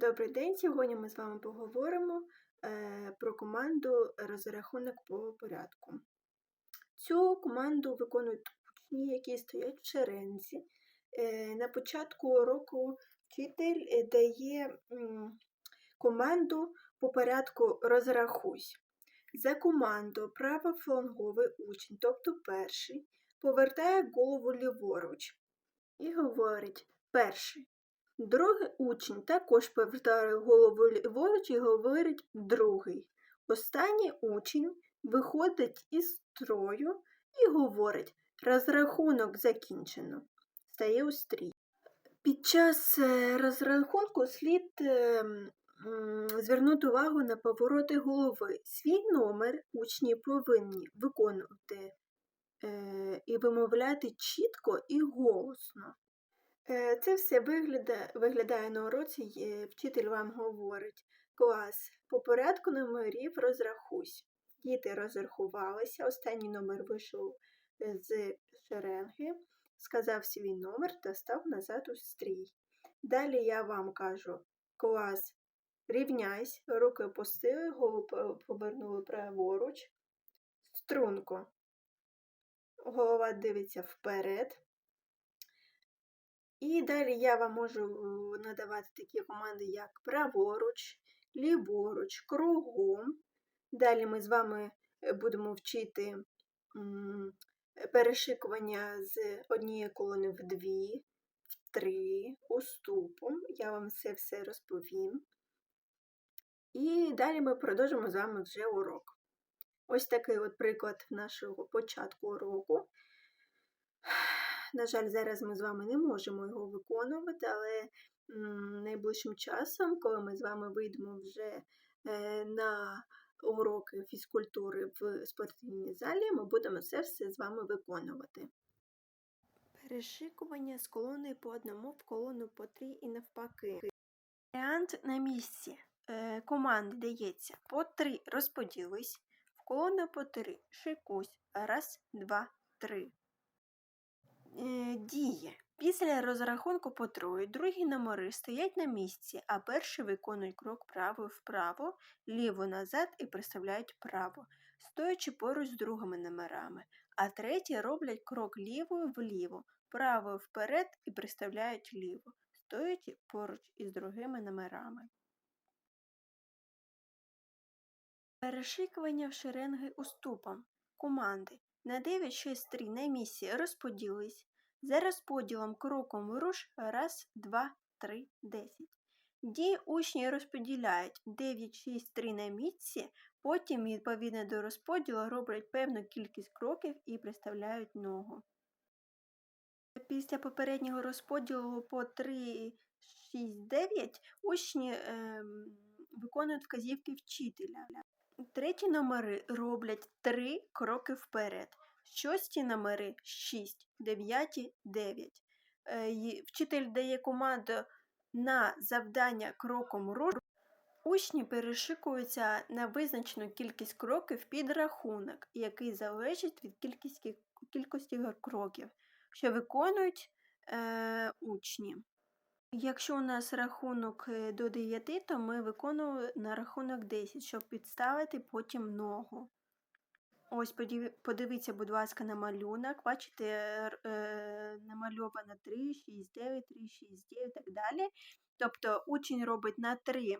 Добрий день! Сьогодні ми з вами поговоримо е, про команду розрахунок по порядку. Цю команду виконують учні, які стоять в шерензі. Е, на початку уроку вчитель е, дає команду по порядку розрахуйсь. За команду правофланговий учень, тобто перший, повертає голову ліворуч і говорить перший. Другий учень також повертає голову ліворуч і говорить другий. Останній учень виходить із строю і говорить розрахунок закінчено. Стає у стрій. Під час е, розрахунку слід е, звернути увагу на повороти голови. Свій номер учні повинні виконувати е, і вимовляти чітко і голосно. Е, Це все виглядає, виглядає на уроці, е, вчитель вам говорить. Клас, по порядку номерів розрахуйсь. Діти розрахувалися, останній номер вийшов е, з шеренги, сказав свій номер та став назад у стрій. Далі я вам кажу: клас, рівняйсь, руки опустили, голову повернули праворуч, струнко. Голова дивиться вперед. І далі я вам можу е, надавати такі команди, як праворуч, ліворуч, кругом. Далі ми з вами е, будемо вчити перешикування з однієї колони в дві, в три, уступом. Я вам це все розповім. І далі ми продовжимо з вами вже урок. Ось такий от приклад нашого початку уроку. На жаль, зараз ми з вами не можемо його виконувати, але найближчим часом, коли ми з вами вийдемо вже е, на уроки фізкультури в спортивній залі, ми будемо це все з вами виконувати. Перешикування з колони по одному в колону по три і навпаки. Варіант на місці. Е, команди дається по три розподілись, в колону по три шикусь. Раз, два, три. Е, Діє. Після розрахунку по троє другі номери стоять на місці, а перші виконують крок право вправо, ліво назад і приставляють право, стоячи поруч з другими номерами, а треті роблять крок ліво вліво, право вперед і приставляють ліво, стоячи поруч із другими номерами. Перешикування в шеренги уступом. Команди на 9 6 3 на місці розподілись. За розподілом кроком руш раз, два, три, десять. Дії учні розподіляють 9, 6, 3 на місці, потім, відповідно до розподілу, роблять певну кількість кроків і приставляють ногу. Після попереднього розподілу по 3, 6, 9 учні ем, виконують вказівки вчителя. Треті номери роблять 3 кроки вперед. Шості номери 6, дев'яті 9. Е, Вчитель дає команду на завдання кроком руш. Учні перешикуються на визначену кількість кроків під рахунок, який залежить від кількості, кількості кроків, що виконують е, учні. Якщо у нас рахунок е, до 9, то ми виконуємо на рахунок 10, щоб підставити потім ногу. Ось подивіться, будь ласка, на малюнок. Бачите, е, намальовано 3, 6, 9, 3, 6, 9 і так далі. Тобто учень робить на 3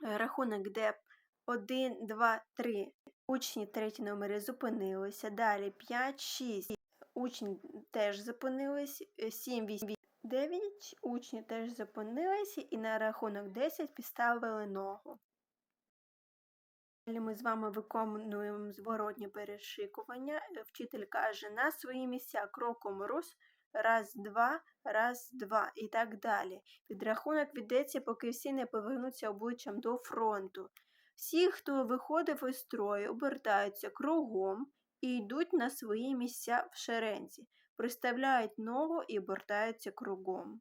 рахунок, де 1, 2, 3. Учні треті номери зупинилися. Далі 5, 6. Учні теж зупинились. 7, 8, 9. Учні теж зупинилися і на рахунок 10 підставили ногу. Далі ми з вами виконуємо зворотнє перешикування. Е, Вчитель каже на свої місця кроком руш, раз, два, раз, два і так далі. Підрахунок ведеться, поки всі не повернуться обличчям до фронту. Всі, хто виходив із строю, обертаються кругом і йдуть на свої місця в шерензі, приставляють ногу і обертаються кругом.